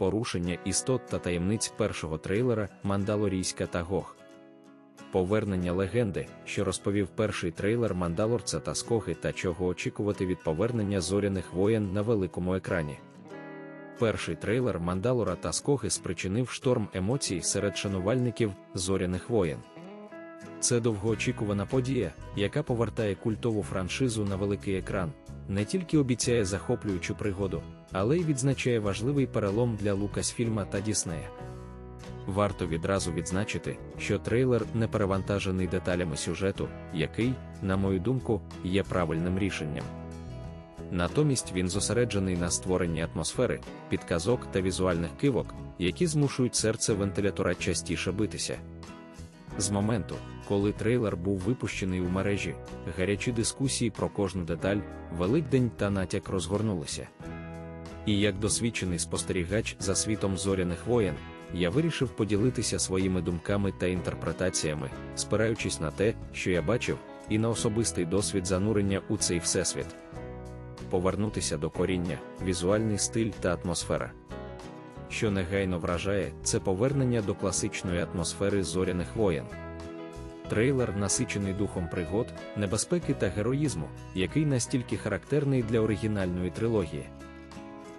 порушення істот та таємниць першого трейлера Мандалорійська та Гог. Повернення легенди, що розповів перший трейлер Мандалорця та Скоги та чого очікувати від повернення зоряних воєн на великому екрані. Перший трейлер Мандалора та Скоги спричинив шторм емоцій серед шанувальників зоряних воєн. Це довгоочікувана подія, яка повертає культову франшизу на великий екран, не тільки обіцяє захоплюючу пригоду, але й відзначає важливий перелом для Лукасфільма та Діснея. Варто відразу відзначити, що трейлер не перевантажений деталями сюжету, який, на мою думку, є правильним рішенням. Натомість він зосереджений на створенні атмосфери, підказок та візуальних кивок, які змушують серце вентилятора частіше битися. З моменту, коли трейлер був випущений у мережі, гарячі дискусії про кожну деталь, Великдень та натяк розгорнулися. І як досвідчений спостерігач за світом зоряних воєн, я вирішив поділитися своїми думками та інтерпретаціями, спираючись на те, що я бачив, і на особистий досвід занурення у цей всесвіт. Повернутися до коріння, візуальний стиль та атмосфера. Що негайно вражає, це повернення до класичної атмосфери зоряних воєн. Трейлер насичений духом пригод, небезпеки та героїзму, який настільки характерний для оригінальної трилогії.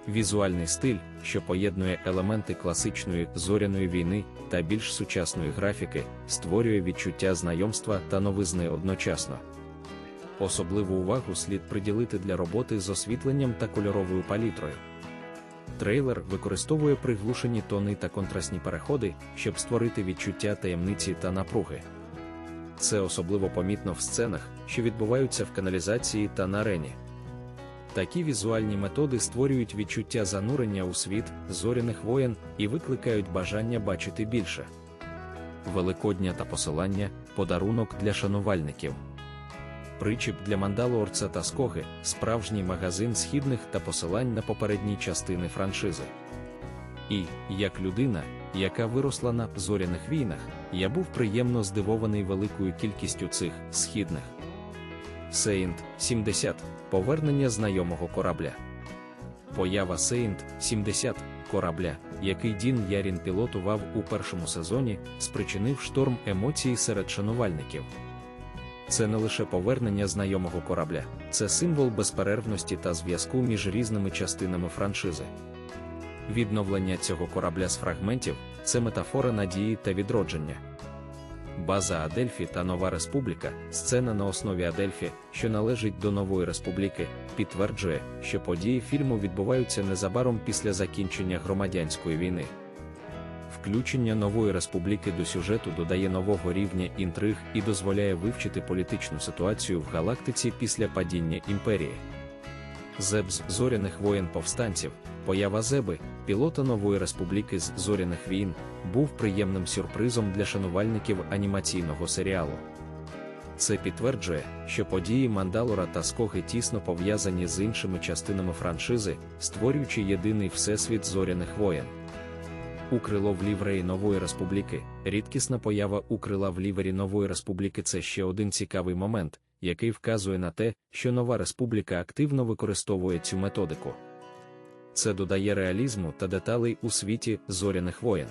Візуальний стиль, що поєднує елементи класичної зоряної війни та більш сучасної графіки, створює відчуття знайомства та новизни одночасно. Особливу увагу слід приділити для роботи з освітленням та кольоровою палітрою. Трейлер використовує приглушені тони та контрастні переходи, щоб створити відчуття таємниці та напруги. Це особливо помітно в сценах, що відбуваються в каналізації та на арені. Такі візуальні методи створюють відчуття занурення у світ зоряних воєн і викликають бажання бачити більше. Великодня та посилання подарунок для шанувальників. Причіп для Мандалорца та Скоги справжній магазин східних та посилань на попередні частини франшизи. І, як людина, яка виросла на зоряних війнах, я був приємно здивований великою кількістю цих східних. Сейнт 70 повернення знайомого корабля. Поява Сейнт 70 корабля, який Дін Ярін пілотував у першому сезоні, спричинив шторм емоцій серед шанувальників. Це не лише повернення знайомого корабля, це символ безперервності та зв'язку між різними частинами франшизи. Відновлення цього корабля з фрагментів це метафора надії та відродження. База Адельфі та Нова Республіка, сцена на основі Адельфі, що належить до Нової Республіки, підтверджує, що події фільму відбуваються незабаром після закінчення громадянської війни. Включення нової республіки до сюжету додає нового рівня інтриг і дозволяє вивчити політичну ситуацію в галактиці після падіння імперії. Зеб з зоряних воєн повстанців, поява Зеби, пілота нової республіки з зоряних війн, був приємним сюрпризом для шанувальників анімаційного серіалу. Це підтверджує, що події Мандалора та Скоги тісно пов'язані з іншими частинами франшизи, створюючи єдиний всесвіт зоряних воєн. Укрило в лівреї Нової Республіки, рідкісна поява укрила в лівері Нової Республіки це ще один цікавий момент, який вказує на те, що Нова Республіка активно використовує цю методику. Це додає реалізму та деталей у світі зоряних воєн.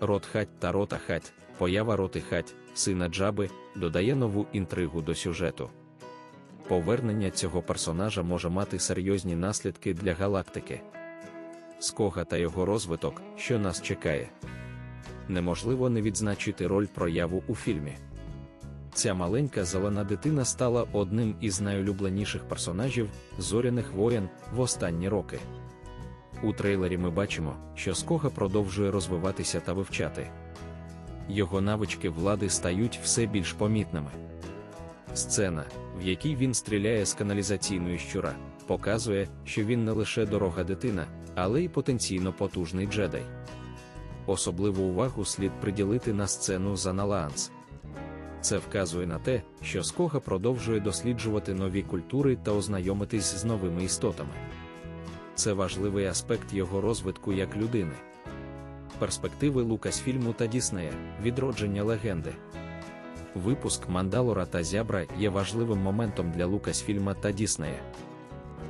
Ротхать та Ротахать, поява Ротихать, сина Джаби, додає нову інтригу до сюжету. Повернення цього персонажа може мати серйозні наслідки для галактики. Скога та його розвиток, що нас чекає. Неможливо не відзначити роль прояву у фільмі. Ця маленька зелена дитина стала одним із найулюбленіших персонажів зоряних воєн в останні роки. У трейлері ми бачимо, що Скога продовжує розвиватися та вивчати. Його навички влади стають все більш помітними. Сцена, в якій він стріляє з каналізаційної щура, показує, що він не лише дорога дитина, але й потенційно потужний джедай. Особливу увагу слід приділити на сцену Заналаанс. Це вказує на те, що Скога продовжує досліджувати нові культури та ознайомитись з новими істотами. Це важливий аспект його розвитку як людини. Перспективи Лукасфільму та Діснея, відродження легенди. Випуск Мандалора та Зябра є важливим моментом для Лукасфільма та Діснея.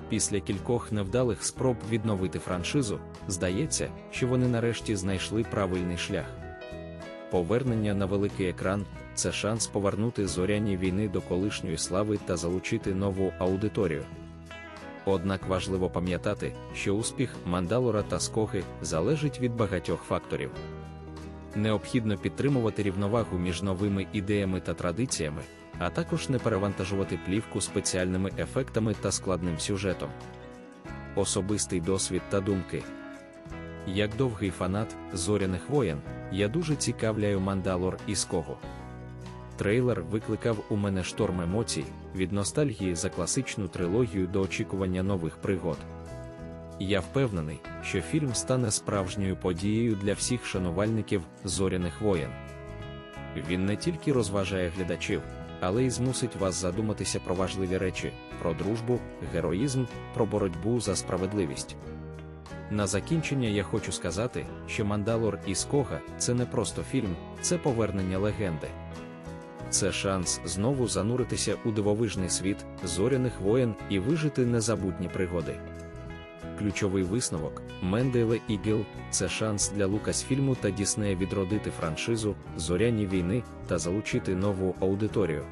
Після кількох невдалих спроб відновити франшизу, здається, що вони нарешті знайшли правильний шлях. Повернення на великий екран це шанс повернути зоряні війни до колишньої слави та залучити нову аудиторію. Однак важливо пам'ятати, що успіх Мандалора та Скоги залежить від багатьох факторів. Необхідно підтримувати рівновагу між новими ідеями та традиціями, а також не перевантажувати плівку спеціальними ефектами та складним сюжетом. Особистий досвід та думки. Як довгий фанат зоряних воєн, я дуже цікавляю Мандалор і Скогу. Трейлер викликав у мене шторм емоцій від ностальгії за класичну трилогію до очікування нових пригод. Я впевнений, що фільм стане справжньою подією для всіх шанувальників зоряних воєн. Він не тільки розважає глядачів, але й змусить вас задуматися про важливі речі, про дружбу, героїзм, про боротьбу за справедливість. На закінчення я хочу сказати, що Мандалор і Скога це не просто фільм, це повернення легенди. Це шанс знову зануритися у дивовижний світ зоряних воєн і вижити незабутні пригоди. Ключовий висновок Менделе Ігл це шанс для Лукасфільму та Діснея відродити франшизу Зоряні війни та залучити нову аудиторію.